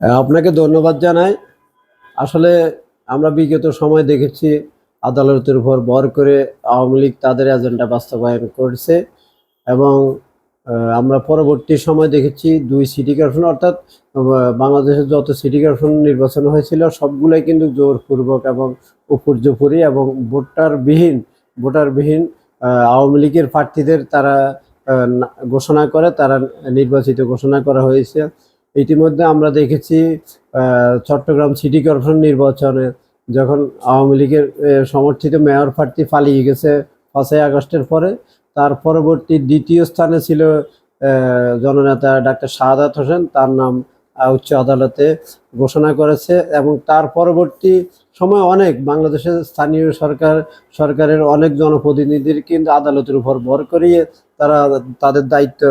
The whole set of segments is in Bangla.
আপনাকে ধন্যবাদ জানাই। আসলে আমরা বিগত সময় দেখেছি আদালতের উপর ভর করে আওয়ামী লীগ তাদের এজেন্ডা বাস্তবায়ন করছে এবং আমরা পরবর্তী সময় দেখেছি দুই সিটি কর্পোরেশন অর্থাৎ বাংলাদেশের যত সিটি কর্পোরেশন নির্বাচন হয়েছিল, সবগুলোই কিন্তু জোরপূর্বক এবং উপর্যুপরি এবং ভোটারবিহীন ভোটারবিহীন আওয়ামী লীগের প্রার্থীদের তারা ঘোষণা করে, তারা নির্বাচিত ঘোষণা করা হয়েছে। ইতিমধ্যে আমরা দেখেছি চট্টগ্রাম সিটি কর্পোরেশন নির্বাচনে যখন আওয়ামী লীগের সমর্থিত মেয়র প্রার্থী পালিয়ে গেছে পাঁচই আগস্টের পরে, তার পরবর্তী দ্বিতীয় স্থানে ছিল জননেতা ডাক্তার শাহাদাত হোসেন, তার নাম উচ্চ আদালতে ঘোষণা করেছে এবং তার পরবর্তী সময় অনেক বাংলাদেশের স্থানীয় সরকার, সরকারের অনেক জনপ্রতিনিধির কিন্তু আদালতের উপর ভর করিয়ে তারা তাদের দায়িত্ব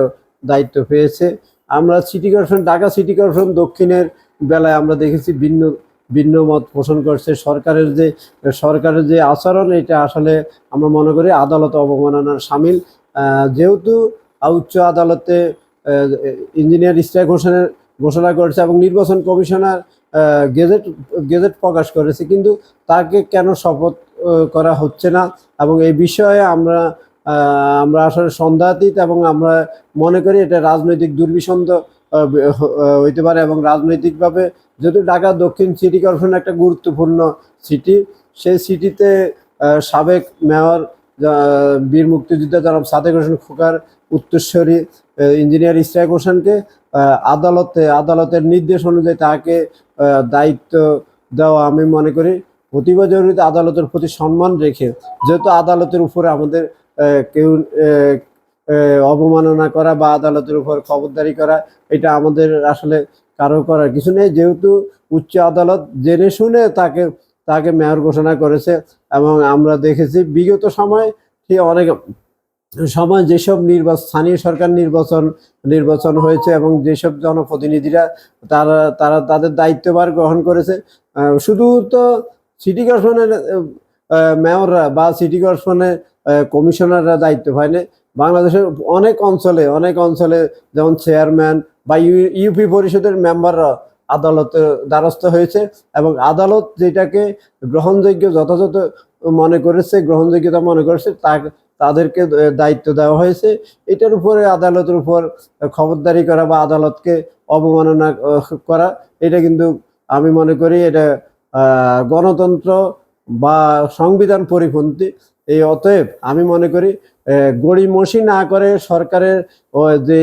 দায়িত্ব পেয়েছে। আমরা city corporation Dhaka city corporation দক্ষিণের বেলায় আমরা দেখেছি ভিন্ন ভিন্ন মত পোষণ করছে। সরকারের যে সরকারের যে আচরণ, এটা আসলে আমরা মনে করি আদালত অবমাননার সামিল। যেহেতু উচ্চ আদালতে ইঞ্জিনিয়ার ইস্টাক হোসেনের ঘোষণা করেছে এবং নির্বাচন কমিশনার গেজেট গেজেট প্রকাশ করেছে, কিন্তু তাকে কেন শপথ করা হচ্ছে না? এবং এই বিষয়ে আমরা আমরা আসলে সন্দেহাতীত এবং আমরা মনে করি এটা রাজনৈতিক আহ, হইতে পারে এবং রাজনৈতিকভাবে যেহেতু ঢাকা দক্ষিণ সিটি কর্পোরেশন একটা গুরুত্বপূর্ণ সিটি সেই সিটিতে সাবেক মেয়র বীর মুক্তিযোদ্ধা জনাব সাদেক হোসেন খোকার উত্তরস্বরী ইঞ্জিনিয়ার ইস্টাক হোসেনকে আদালতে আদালতের নির্দেশ অনুযায়ী তাকে দায়িত্ব দেওয়া আমি মনে করি। প্রতিভা জরুরিতে আদালতের প্রতি সম্মান রেখে যেহেতু আদালতের উপরে আমাদের কেউ অবমাননা করা বা আদালতের উপর খবরদারি করা, এটা আমাদের আসলে কারও করার কিছু নেই। যেহেতু উচ্চ আদালত জেনে শুনে তাকে তাকে মেয়র ঘোষণা করেছে এবং আমরা দেখেছি বিগত সময় সে অনেক, সময় যেসব নির্বাচন স্থানীয় সরকার নির্বাচন নির্বাচন হয়েছে এবং যেসব জনপ্রতিনিধিরা তারা তারা তাদের দায়িত্বভার গ্রহণ করেছে শুধু তো সিটি কর্পোরেশনের মেয়ররা বা সিটি কর্পোরেশনের কমিশনাররা দায়িত্ব পায়নি বাংলাদেশের অনেক অঞ্চলে অনেক অঞ্চলে যেমন চেয়ারম্যান বা ইউ- ইউপি পরিষদের মেম্বাররা আদালতে দ্বারস্থ হয়েছে এবং আদালত যেটাকে গ্রহণযোগ্য যথাযথ মনে করেছে, গ্রহণযোগ্যতা মনে করেছে তা তাদেরকে দায়িত্ব দেওয়া হয়েছে। এটার উপরে আদালতের উপর খবরদারি করা বা আদালতকে অবমাননা করা, এটা কিন্তু আমি মনে করি এটা গণতন্ত্র বা সংবিধান পরিপন্থী এই অতএব আমি মনে করি গড়িমসি না করে সরকারের যে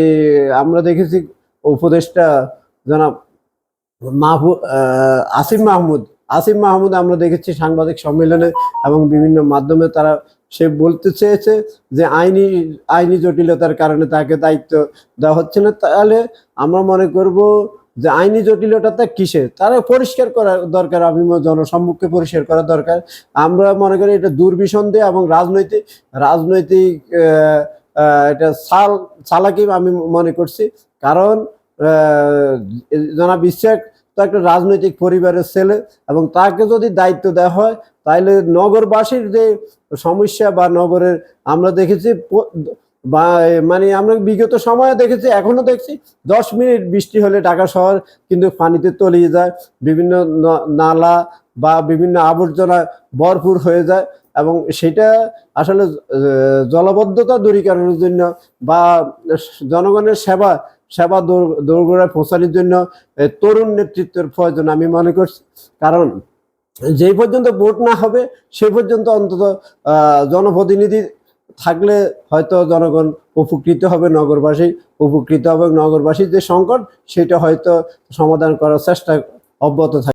আমরা দেখেছি উপদেষ্টা জনাব মাহবুব আসিফ মাহমুদ আসিফ মাহমুদ আমরা দেখেছি সাংবাদিক সম্মেলনে এবং বিভিন্ন মাধ্যমে তারা, সে বলতে চেয়েছে যে আইনি আইনি জটিলতার কারণে তাকে দায়িত্ব দেওয়া হচ্ছে না। তাহলে আমরা মনে করব যে আইনি জটিলতাটা কিসের তারা পরিষ্কার করা দরকার, আমি জনসম্মুখে পরিষ্কার করা দরকার। আমরা মনে করি এটা দুর্বিসন্ধে এবং রাজনৈতিক রাজনৈতিক এটা সাল চালাকি আমি মনে করছি। কারণ জনাব ইশাক তো একটা রাজনৈতিক পরিবারের ছেলে এবং তাকে যদি দায়িত্ব দেওয়া হয় তাহলে নগরবাসীর যে সমস্যা বা নগরের, আমরা দেখেছি বা মানে আমরা বিগত সময়ে দেখেছি এখনও দেখছি, দশ মিনিট বৃষ্টি হলে ঢাকা শহর কিন্তু পানিতে তলিয়ে যায়, বিভিন্ন নালা বা বিভিন্ন আবর্জনা ভরপুর হয়ে যায় এবং সেটা আসলে জলবদ্ধতা দূরীকরণের জন্য বা জনগণের সেবা সেবা দৌড়- দৌড়গোড়ায় পৌঁছানোর জন্য তরুণ নেতৃত্বের প্রয়োজন আমি মনে করছি। কারণ যেই পর্যন্ত ভোট না হবে, সে পর্যন্ত অন্তত জনপ্রতিনিধি থাকলে হয়তো জনগণ উপকৃত হবে, নগরবাসী উপকৃত হবে। নগরবাসীর যে সংকট, সেটা হয়তো সমাধান করার চেষ্টা অব্যাহত থাকবে